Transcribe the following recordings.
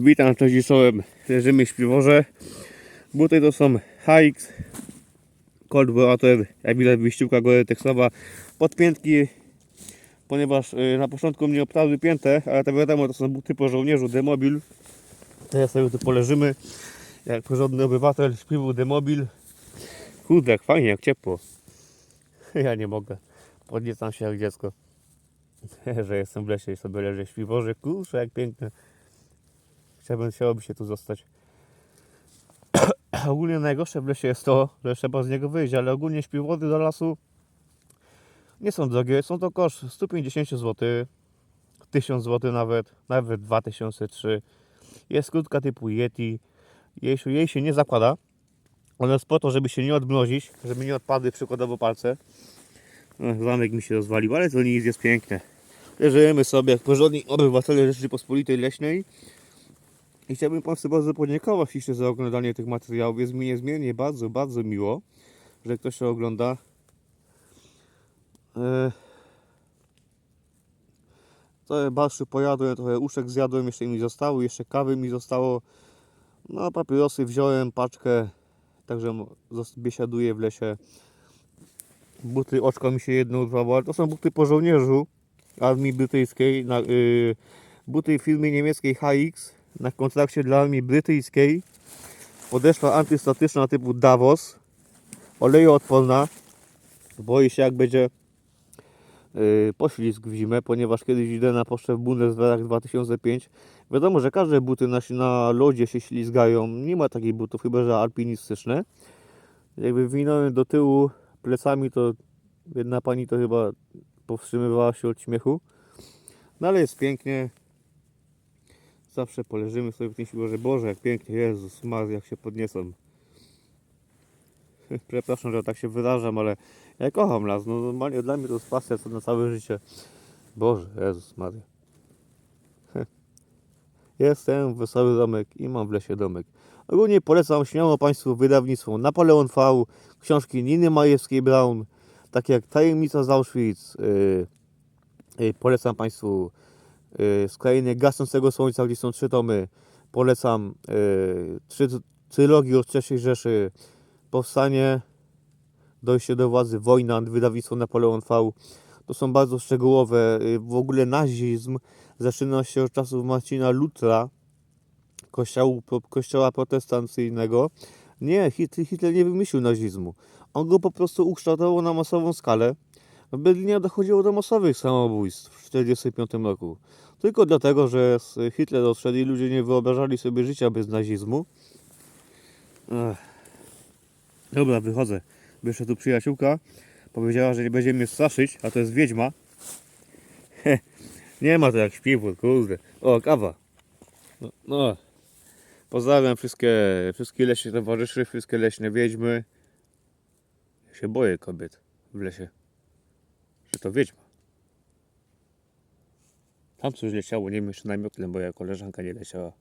Witam, cześć czołem. Leżymy w śpiworze. Buty to są HX Cold Water, jak widać wyściółka gory tekstowa podpiętki, ponieważ y, na początku mnie obtarły piętę, ale to wiadomo, to są buty po żołnierzu, demobil. Teraz sobie tu poleżymy, jak porządny obywatel, śpiwu demobil. Kurde, jak fajnie, jak ciepło. Ja nie mogę, podniecam się jak dziecko. Że jestem w lesie i sobie leżę w śpiworze, kurczę, jak piękne. Chciałbym, chciałoby się tu zostać. ogólnie najgorsze w lesie jest to, że trzeba z niego wyjść, ale ogólnie śpiwody do lasu nie są drogie. Są to koszt 150 zł, 1000 zł nawet, nawet 2003. Jest krótka typu Yeti. Jej, jej się nie zakłada. Ona jest po to, żeby się nie odmrozić, żeby nie odpadły przykładowo palce. Zamek mi się rozwalił, ale to nic jest piękne. Leżymy sobie jak porządni obywatele Rzeczypospolitej Leśnej. I chciałbym Państwu bardzo podziękować jeszcze za oglądanie tych materiałów. Jest mi niezmiernie bardzo, bardzo miło, że ktoś to ogląda. E, Trochę barszczu pojadłem, trochę uszek zjadłem, jeszcze mi zostało, jeszcze kawy mi zostało. No papierosy wziąłem, paczkę, także biesiaduję w lesie. Buty, oczko mi się jedno urwało, ale to są buty po żołnierzu armii brytyjskiej, na, y, buty firmy niemieckiej HX na kontrakcie dla armii brytyjskiej. Podeszła antystatyczna typu Davos, olejoodporna. Boi się jak będzie y, poślizg w zimę, ponieważ kiedyś idę na pocztę w Bundeswehrach 2005. Wiadomo, że każde buty na, na lodzie się ślizgają. Nie ma takich butów, chyba że alpinistyczne. Jakby winąłem do tyłu plecami, to jedna pani to chyba powstrzymywała się od śmiechu. No ale jest pięknie. Zawsze poleżymy sobie w tym śpiworze. Boże, jak pięknie, Jezus Maria, jak się podniosą. Przepraszam, że tak się wyrażam, ale ja kocham las. No normalnie dla mnie to jest pasja co na całe życie. Boże, Jezus Maria. Jestem wesoły domek i mam w lesie domek. Ogólnie polecam śmiało Państwu wydawnictwo Napoleon V, książki Niny Majewskiej Brown, takie jak Tajemnica z Auschwitz. Yy, yy, polecam Państwu z krainy gasnącego słońca, gdzie są trzy tomy. Polecam yy, trzy trylogii od III Rzeszy. Powstanie, dojście do władzy, wojna, wydawnictwo Napoleon V. To są bardzo szczegółowe. Yy, W ogóle nazizm zaczyna się od czasów Marcina Lutra, kościołu, kościoła protestancyjnego. Nie, Hit- Hitler nie wymyślił nazizmu. On go po prostu ukształtował na masową skalę. W Berlinie dochodziło do masowych samobójstw w 1945 roku. Tylko dlatego, że Hitler odszedł i ludzie nie wyobrażali sobie życia bez nazizmu. Ech. Dobra, wychodzę. Wyszła tu przyjaciółka. Powiedziała, że nie będzie mnie straszyć, a to jest wiedźma. nie ma to jak śpiwór, kurde. O, kawa. No, no. Pozdrawiam wszystkie, wszystkie leśne towarzyszy, wszystkie leśne wiedźmy. Ja się boję kobiet w lesie. To wiedźma. Tam coś leciało, nie wiem jeszcze namiotlem, bo ja koleżanka nie leciała.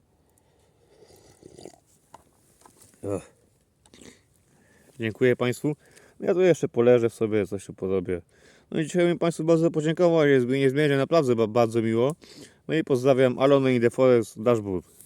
Dziękuję Państwu. Ja tu jeszcze poleżę sobie, coś tu porobię. No i dzisiaj bym Państwu bardzo podziękował, jest mi niezmiernie naprawdę ba- bardzo miło. No i pozdrawiam Alone in the Forest Dashboard.